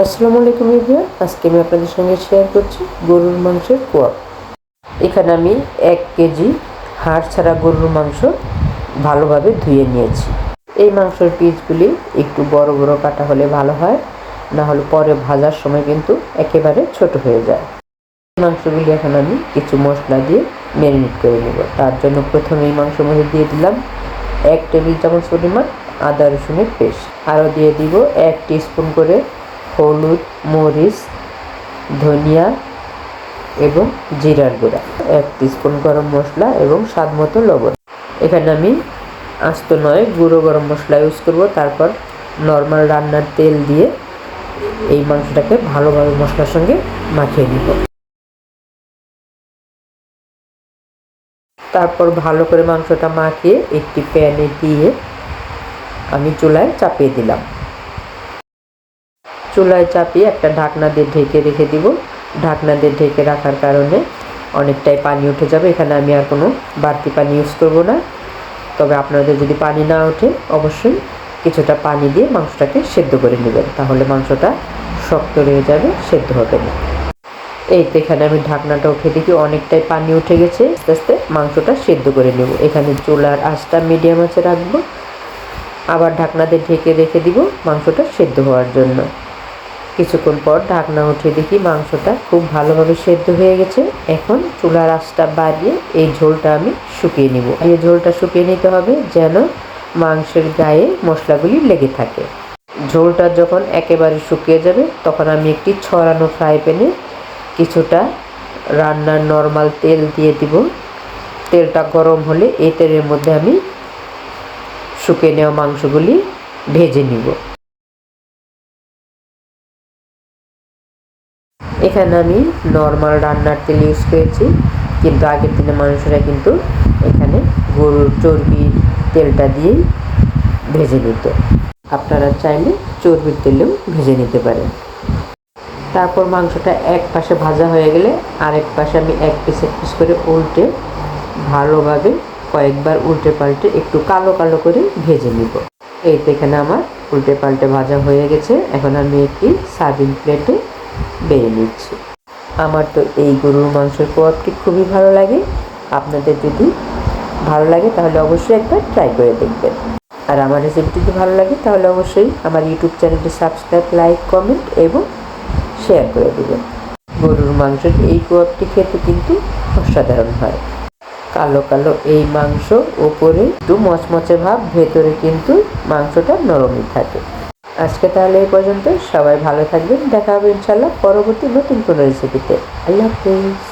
আসসালামু আলাইকুম এভিয়ান আজকে আমি আপনাদের সঙ্গে শেয়ার করছি গরুর মাংসের কোয়াপ এখানে আমি এক কেজি হাড় ছাড়া গরুর মাংস ভালোভাবে ধুয়ে নিয়েছি। এই মাংসের পিসগুলি একটু বড় বড় কাটা হলে ভালো হয়, না হলে পরে ভাজার সময় কিন্তু একেবারে ছোট হয়ে যায়। মাংসগুলি এখন আমি কিছু মশলা দিয়ে ম্যারিনেট করে নেব। তার জন্য প্রথমে এই মাংসের মধ্যে দিয়ে দিলাম এক টেবিল চামচ পরিমাণ আদা রসুনের পেস্ট। আরও দিয়ে দিব এক স্পুন করে হলুদ, মরিচ, ধনিয়া এবং জিরার গুঁড়া। এক স্পুন গরম মশলা এবং স্বাদ মতো লবণ। এখানে আমি আস্ত নয়, গুঁড়ো গরম মশলা ইউজ করব। তারপর নর্মাল রান্নার তেল দিয়ে এই মাংসটাকে ভালোভাবে মশলার সঙ্গে মাখিয়ে নিব। তারপর ভালো করে মাংসটা মাখিয়ে একটি প্যানে দিয়ে আমি চুলায় চাপিয়ে দিলাম। চুলায় চাপিয়ে একটা ঢাকনা দিয়ে ঢেকে রেখে দিব। ঢাকনা দিয়ে ঢেকে রাখার কারণে অনেকটাই পানি উঠে যাবে। এখানে আমি আর কোনো বাড়তি পানি ইউজ করব না। তবে আপনাদের যদি পানি না ওঠে, অবশ্যই কিছুটা পানি দিয়ে মাংসটাকে সেদ্ধ করে নেবেন। তাহলে মাংসটা শক্ত রয়ে যাবে, সেদ্ধ হবে না। এই তো এখানে আমি ঢাকনাটা উঠে দেখি অনেকটাই পানি উঠে গেছে। আস্তে আস্তে মাংসটা সেদ্ধ করে নেব। এখানে চুলার আঁচটা মিডিয়াম আঁচে রাখব। আবার ঢাকনা দিয়ে ঢেকে রেখে দিব মাংসটা সেদ্ধ হওয়ার জন্য। কিছুক্ষণ পর ঢাকনা উঠে দেখি মাংসটা খুব ভালোভাবে সেদ্ধ হয়ে গেছে। এখন চুলার আঁচটা বাড়িয়ে এই ঝোলটা আমি শুকিয়ে নিব। এই ঝোলটা শুকিয়ে নিতে হবে যেন মাংসের গায়ে মশলাগুলি লেগে থাকে। ঝোলটা যখন একেবারে শুকিয়ে যাবে, তখন আমি একটি ছড়ানো ফ্রাই প্যানে কিছুটা রান্নার নর্মাল তেল দিয়ে দিব। তেলটা গরম হলে এই তেলের মধ্যে আমি শুকিয়ে নেওয়া মাংসগুলি ভেজে নিব। এখানে আমি নর্মাল রান্নার তেল ইউজ করেছি, কিন্তু আগের দিনে মানুষেরা কিন্তু এখানে গরুর চর্বির তেলটা দিয়েই ভেজে নিত। আপনারা চাইলে চর্বির তেলেও ভেজে নিতে পারেন। তারপর মাংসটা এক পাশে ভাজা হয়ে গেলে আরেক পাশে আমি এক পিস এক পিস করে উল্টে ভালোভাবে কয়েকবার উল্টে পাল্টে একটু কালো কালো করে ভেজে নিব। এই তো এখানে আমার উল্টে পাল্টে ভাজা হয়ে গেছে। এখন আমি একটি সার্ভিং প্লেটে বেড়ে নিচ্ছি। আমার তো এই গরুর মাংসের কোয়াবটি খুবই ভালো লাগে। আপনাদের যদি ভালো লাগে তাহলে অবশ্যই একবার ট্রাই করে দেখবেন। আর আমার রেসিপিটি যদি ভালো লাগে তাহলে অবশ্যই আমার ইউটিউব চ্যানেলটি সাবস্ক্রাইব লাইক কমেন্ট এবং শেয়ার করে দেবেন। গরুর মাংসের এই কোয়াবটি খেতে কিন্তু অসাধারণ হয়। কালো কালো এই মাংস ওপরে একটু মচমচে ভাব, ভেতরে কিন্তু মাংসটা নরমই থাকে। আজকে তাহলে এই পর্যন্ত সবাই ভালো থাকবেন। দেখা হবে ইনশাল্লাহ পরবর্তী নতুন কোনো রেসিপিতে আল্লাহ হাফিজ।